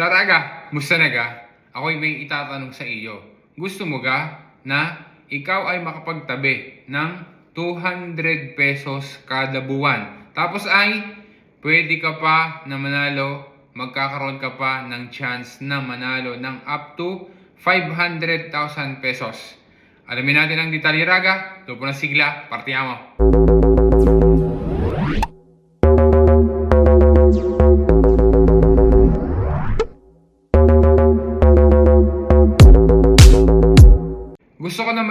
Charaga, musta na ga? Ako'y may itatanong sa iyo. Gusto mo ga na ikaw ay makapagtabi ng 200 pesos kada buwan? Tapos ay pwede ka pa na manalo, magkakaroon ka pa ng chance na manalo ng up to 500,000 pesos. Alamin natin ang detalye raga. Ito po na sigla, partiyamo.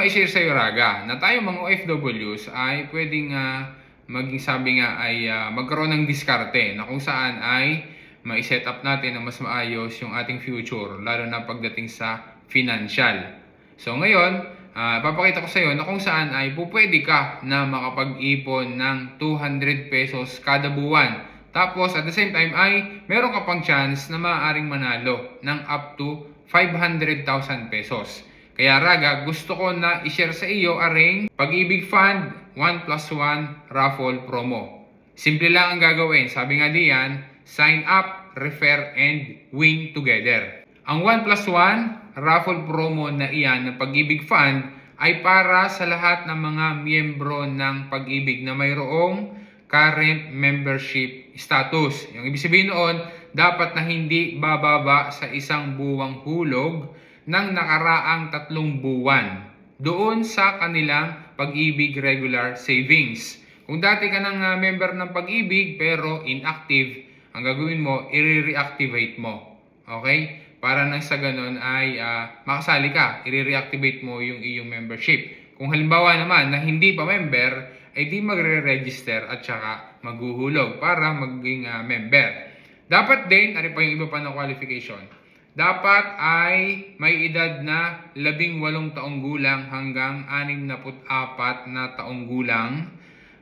Ma-share sa iyo, Raga, na tayo mga OFWs ay pwedeng ah, maging sabi nga ay ah, magkaroon ng diskarte na kung saan ay ma-set up natin na mas maayos yung ating future, lalo na pagdating sa financial. So ngayon, ah, papakita ko sa iyo na kung saan ay pupwede ka na makapag-ipon ng 200 pesos kada buwan. Tapos at the same time ay meron ka pang chance na maaaring manalo ng up to 500,000 pesos. Kaya Raga, gusto ko na i-share sa iyo aring Pag-ibig Fund 1 plus 1 raffle promo. Simple lang ang gagawin. Sabi nga diyan, sign up, refer, and win together. Ang 1 plus 1 raffle promo na iyan ng Pag-ibig Fund ay para sa lahat ng mga miyembro ng Pag-ibig na mayroong current membership status. Yung ibig sabihin noon, dapat na hindi bababa sa isang buwang hulog ng nakaraang tatlong buwan doon sa kanilang pag-ibig regular savings. Kung dati ka ng ah, member ng pag-ibig pero inactive, ang gagawin mo, i-reactivate mo. Okay? Para nang sa ganun ay ah, makasali ka, i-reactivate mo yung iyong membership. Kung halimbawa naman na hindi pa member, ay di magre-register at saka maghuhulog para maging ah, member. Dapat din, ano pa yung iba pa na qualification? Dapat ay may edad na 18 taong gulang hanggang 64 na taong gulang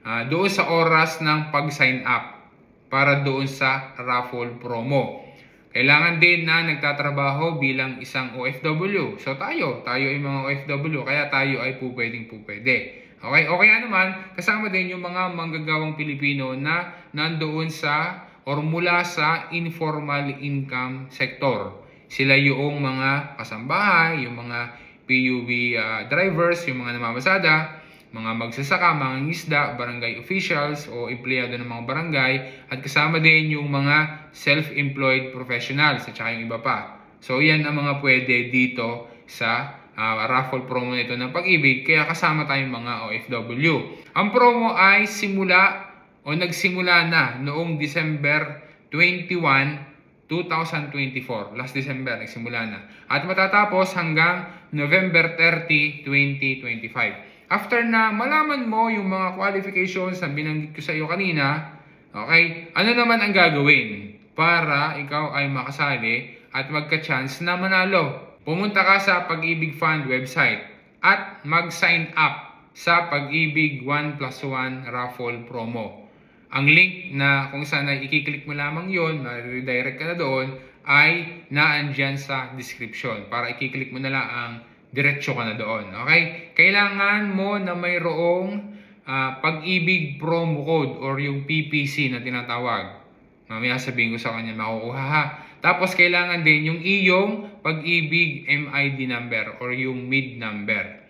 ah, doon sa oras ng pag-sign up para doon sa raffle promo. Kailangan din na nagtatrabaho bilang isang OFW. So tayo, tayo ay mga OFW, kaya tayo ay po pwedeng po pwede. Okay, o kaya naman, kasama din yung mga manggagawang Pilipino na nandoon sa or mula sa informal income sector. Sila yung mga kasambahay, yung mga PUV ah, drivers, yung mga namamasada, mga magsasaka, mga isda, barangay officials o empleyado ng mga barangay at kasama din yung mga self-employed professionals at saka yung iba pa. So yan ang mga pwede dito sa ah, raffle promo nito ng pag-ibig kaya kasama tayong mga OFW. Ang promo ay simula o nagsimula na noong December 21, 2024. Last December, nagsimula na. At matatapos hanggang November 30, 2025. After na malaman mo yung mga qualifications na binanggit ko sa iyo kanina, okay, ano naman ang gagawin para ikaw ay makasali at magka-chance na manalo? Pumunta ka sa Pag-ibig Fund website at mag-sign up sa Pag-ibig 1 plus 1 raffle promo. Ang link na kung saan ay ikiklik mo lamang yon, ma-redirect ka na doon, ay naandyan sa description para ikiklik mo na lang ang diretsyo ka na doon. Okay? Kailangan mo na mayroong ah, pag-ibig promo code or yung PPC na tinatawag. Mamaya sabihin ko sa kanya makukuha ha. Tapos kailangan din yung iyong pag-ibig MID number or yung MID number.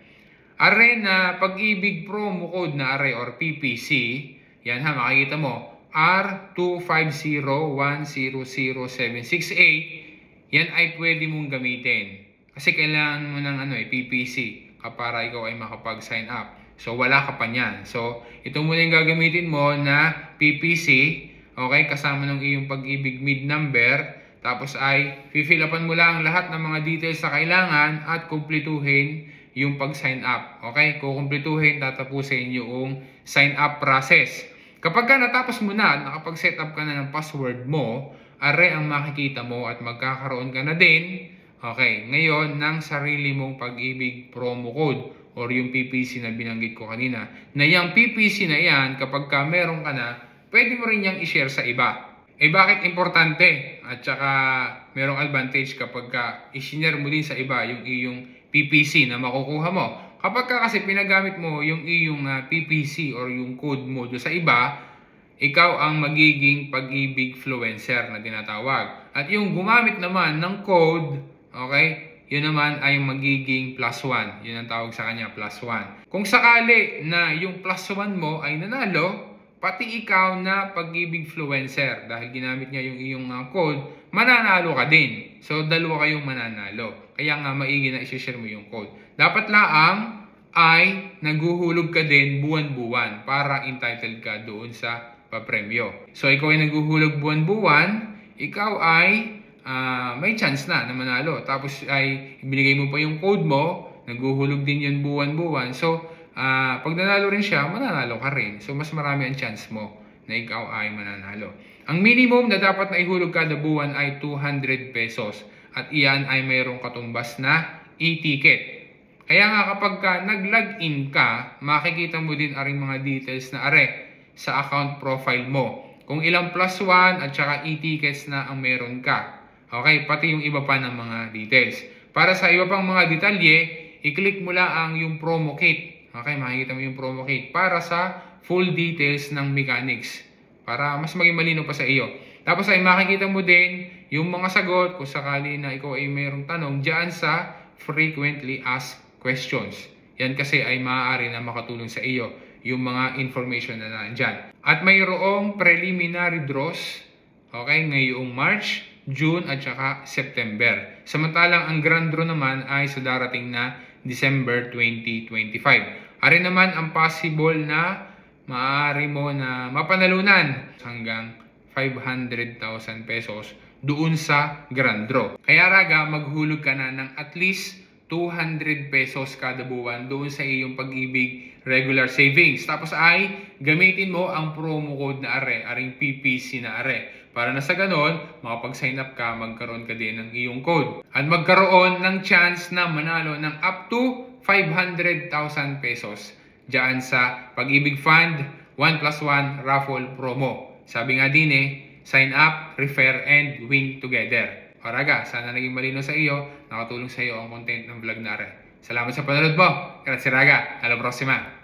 Are na pag-ibig promo code na are or PPC, yan ha, makikita mo, R2501006768, yan ay pwede mong gamitin. Kasi kailangan mo ng ano, eh, PPC para ikaw ay makapag-sign up. So, wala ka pa niyan. So, ito muna yung gagamitin mo na PPC, okay, kasama ng iyong pag-ibig mid number, tapos ay fill upan mo lang lahat ng mga details na kailangan at kumpletuhin yung pag-sign up. Okay? Kukumpletuhin, tatapusin yung sign up process. Kapag ka natapos mo na, nakapag-set up ka na ng password mo, are ang makikita mo at magkakaroon ka na din, okay, ngayon ng sarili mong pag-ibig promo code or yung PPC na binanggit ko kanina. Na yung PPC na yan, kapag ka meron ka na, pwede mo rin yung i-share sa iba. Eh bakit importante? At saka merong advantage kapag ka i-share mo din sa iba yung iyong PPC na makukuha mo. Kapag ka kasi pinagamit mo yung iyong ah, PPC or yung code mo sa iba, ikaw ang magiging pag-ibig fluencer na tinatawag. At yung gumamit naman ng code, okay, yun naman ay magiging plus 1. Yun ang tawag sa kanya, plus 1. Kung sakali na yung plus 1 mo ay nanalo, pati ikaw na pag-ibig fluencer, dahil ginamit niya yung iyong uh, code, mananalo ka din. So, dalawa kayong mananalo. Kaya nga, maigi na isi-share mo yung code. Dapat laang ay naguhulog ka din buwan-buwan para entitled ka doon sa papremyo. So, ikaw ay naguhulog buwan-buwan, ikaw ay ah, may chance na na manalo. Tapos ay ibinigay mo pa yung code mo, naguhulog din yun buwan-buwan. So, ah, pag nanalo rin siya, mananalo ka rin. So, mas marami ang chance mo na ikaw ay mananalo. Ang minimum na dapat na ihulog kada buwan ay 200 pesos. At iyan ay mayroong katumbas na e-ticket. Kaya nga kapag ka nag-login ka, makikita mo din aring mga details na are sa account profile mo. Kung ilang plus 1 at saka e-tickets na ang meron ka. Okay, pati yung iba pa ng mga details. Para sa iba pang mga detalye, i-click mo lang ang yung promo kit. Okay, makikita mo yung promo kit para sa full details ng mechanics. Para mas maging malino pa sa iyo. Tapos ay makikita mo din yung mga sagot kung sakali na ikaw ay mayroong tanong dyan sa frequently asked questions. Yan kasi ay maaari na makatulong sa iyo yung mga information na nandyan. At mayroong preliminary draws okay, ngayong March, June at saka September. Samantalang ang grand draw naman ay sa darating na December 2025. Ari naman ang possible na maaari mo na mapanalunan hanggang 500,000 pesos doon sa grand draw. Kaya raga, maghulog ka na ng at least 200 pesos kada buwan doon sa iyong pag-ibig regular savings. Tapos ay gamitin mo ang promo code na are, aring PPC na are. Para na sa ganon, makapag-sign up ka, magkaroon ka din ng iyong code. At magkaroon ng chance na manalo ng up to 500,000 pesos dyan sa Pag-ibig Fund 1 plus 1 raffle promo. Sabi nga din eh, sign up, refer, and win together. O raga, sana naging malino sa iyo, nakatulong sa iyo ang content ng vlog na rin. Salamat sa panonood mo. Grazie raga. Alla prossima.